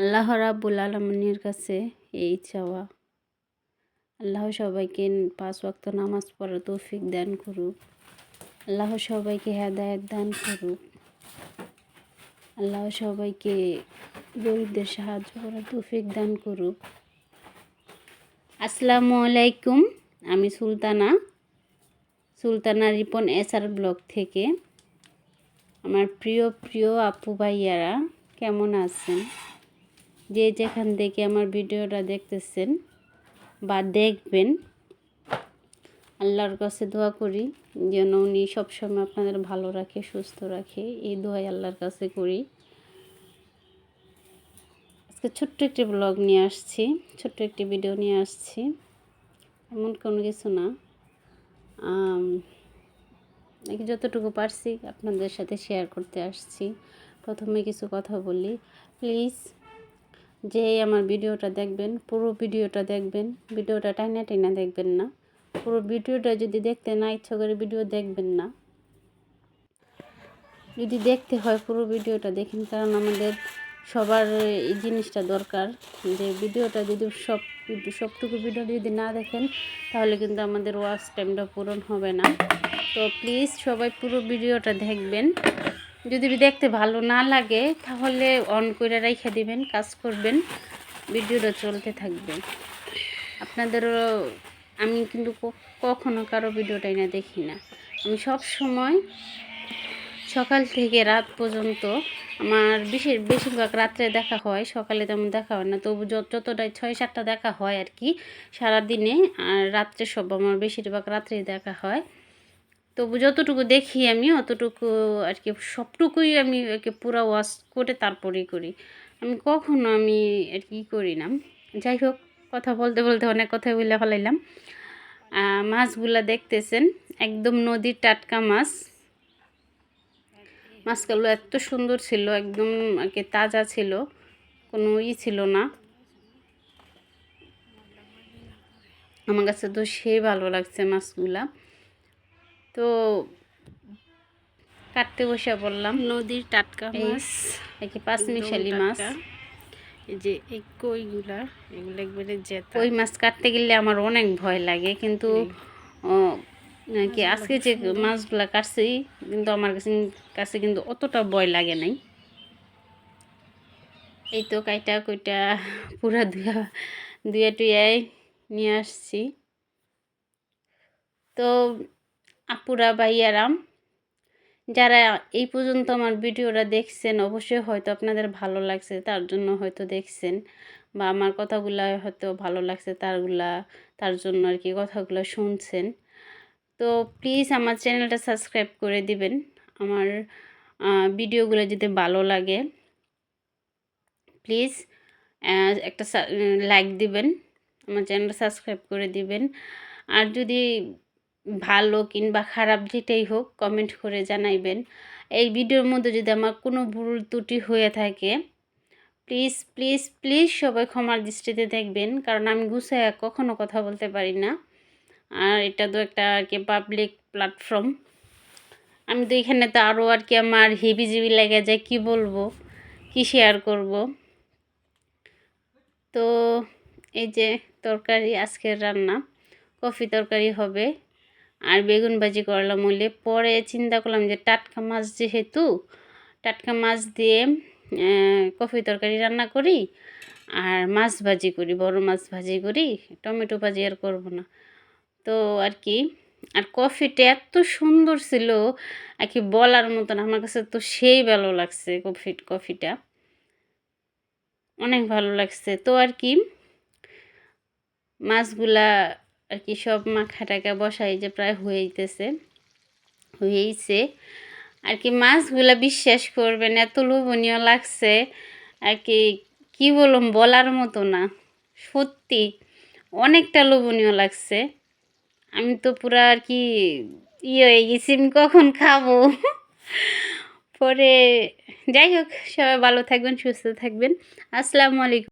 আল্লাহ রাব্বুল আলমিনের কাছে এই চাওয়া। আল্লাহ সবাইকে পাঁচ ওয়াক্ত নামাজ পড়ার তৌফিক দান করুক। আল্লাহ সবাইকে হেদায়ত দান করুক। আল্লাহ সবাইকে গরিবদের সাহায্য করার তৌফিক দান করুক। আসসালামু আলাইকুম, আমি সুলতানা। সুলতানা রিপন এসআর ব্লগ থেকে। আমার প্রিয় প্রিয় আপু ভাইয়ারা, কেমন আছেন? যে যেখান থেকে আমার ভিডিওটা দেখতেছেন বা দেখবেন, আল্লাহর কাছে দোয়া করি যেন উনি সবসময় আপনাদের ভালো রাখে, সুস্থ রাখে। এই দোয়াই আল্লাহর কাছে করি। আজকে ছোট্ট একটি ব্লগ নিয়ে আসছি, ছোট্ট একটি ভিডিও নিয়ে আসছি। এমন কোনো কিছু না। যতটুকু পারছি আপনাদের সাথে শেয়ার করতে আসছি। প্রথমে কিছু কথা বলি। প্লিজ যে আমার ভিডিওটা দেখবেন, পুরো ভিডিওটা দেখবেন, ভিডিওটা টাইনা টাইনা দেখবেন না। পুরো ভিডিওটা যদি দেখতে না ইচ্ছা করে ভিডিও দেখবেন না। যদি দেখতে হয় পুরো ভিডিওটা দেখেন, কারণ আমাদের সবার এই জিনিসটা দরকার যে ভিডিওটা যদি সব, সবটুকু ভিডিও যদি না দেখেন, তাহলে কিন্তু আমাদের ওয়াচ টাইমটা পূরণ হবে না। তো প্লিজ সবাই পুরো ভিডিওটা দেখবেন। যদি দেখতে ভালো না লাগে, তাহলে অন করে রেখে দিবেন, কাজ করবেন, ভিডিওটা চলতে থাকবে। আপনাদেরও, আমি কিন্তু কখনো কারও ভিডিওটাই না দেখি না। আমি সব সময় সকাল থেকে রাত পর্যন্ত আমার বেশি বেশিরভাগ রাত্রে দেখা হয়, সকালে তেমন দেখা হয় না। তবু যতটাই ছয়, সাতটা দেখা হয় আর কি, সারাদিনে আর রাত্রে সব আমার বেশিরভাগ রাত্রেই দেখা হয়। তবু যতটুকু দেখি আমি অতটুকু আর কি সবটুকুই আমি আর কি পুরো ওয়াশ করে তারপরেই করি। আমি কখনো আমি আর কি করি না। যাই হোক, কথা বলতে বলতে অনেক কথা বলে ফেলাইলাম। মাছগুলা দেখতেছেন, একদম নদীর টাটকা মাছ। মাছগুলো এত সুন্দর ছিল, একদম আর কি তাজা ছিল, কোনো ই ছিল না। আমার কাছে তো সেই ভালো লাগছে মাছগুলা। তো কাটতে বসে বললাম। নদীর টাটকা মাছ। কি পাঁচ মিশালি মাছ। এই যে এই কইগুলা এগুলো একবারে জেতা। কই মাছ কাটতে গেলে আমার অনেক ভয় লাগে কিন্তু কি আজকে যে মাছগুলা কাটছি কিন্তু আমার কাছে কাছে কিন্তু অতটা ভয় লাগে নাই। এই তো কাইটা কইটা পুরা ধুয়া ধুয়া টুয়াই নিয়ে আসছি। তো আপুরা ভাইয়ারাম, যারা এই পর্যন্ত আমার ভিডিওটা দেখছেন, অবশ্যই হয়তো আপনাদের ভালো লাগছে, তার জন্য হয়তো দেখছেন, বা আমার কথাগুলো হয়তো ভালো লাগছে, তারগুলা, তার জন্য আর কি কথাগুলো শুনছেন। তো প্লিজ আমার চ্যানেলটা সাবস্ক্রাইব করে দিবেন। আমার ভিডিওগুলো যদি ভালো লাগে প্লিজ একটা লাইক দিবেন, আমার চ্যানেলটা সাবস্ক্রাইব করে দিবেন। আর যদি ভালো কিংবা খারাপ যেটাই হোক কমেন্ট করে জানাইবেন। এই ভিডিওর মধ্যে যদি আমার কোনো ভুল ত্রুটি হয়ে থাকে প্লিজ প্লিজ প্লিজ সবাই ক্ষমার দৃষ্টিতে দেখবেন, কারণ আমি গুছায় কখনো কথা বলতে পারি না। আর এটা তো একটা আর কি পাবলিক প্ল্যাটফর্ম আমি তো এখানে তো আরও আর কি আমার হেভি জিবি লেগে যায়, কি বলব, কি শেয়ার করব? তো এই যে তরকারি, আজকের রান্না, কফি তরকারি হবে। আর বেগুন ভাজি করলাম হলে পরে চিন্তা করলাম যে টাটকা মাছ যেহেতু, টাটকা মাছ দিয়ে কফি তরকারি রান্না করি আর মাছ ভাজি করি, বড় মাছ ভাজি করি, টমেটো ভাজি আর করব না। তো আর কি, আর কফিটা এত সুন্দর ছিল, আর কি বলার মতন, আমার কাছে তো সেই ভালো লাগছে কফি, কফিটা। অনেক ভালো লাগছে। তো আর কি, মাছগুলা আর কি সব মাখা টাকা বসাই যে প্রায় হয়েইতেছে। হয়েইছে। আর কি মাছগুলা বিশ্বাস করবেন, এত লোভনীয় লাগছে। আর কি, কী বলুম, বলার মতো না। সত্যি, অনেকটা লোভনীয় লাগছে। আমি তো পুরো আর কি ইয়ে হয়ে গেছি, আমি কখন খাব? পরে, যাই হোক, সবাই ভালো থাকবেন, সুস্থ থাকবেন। আসসালামু আলাইকুম।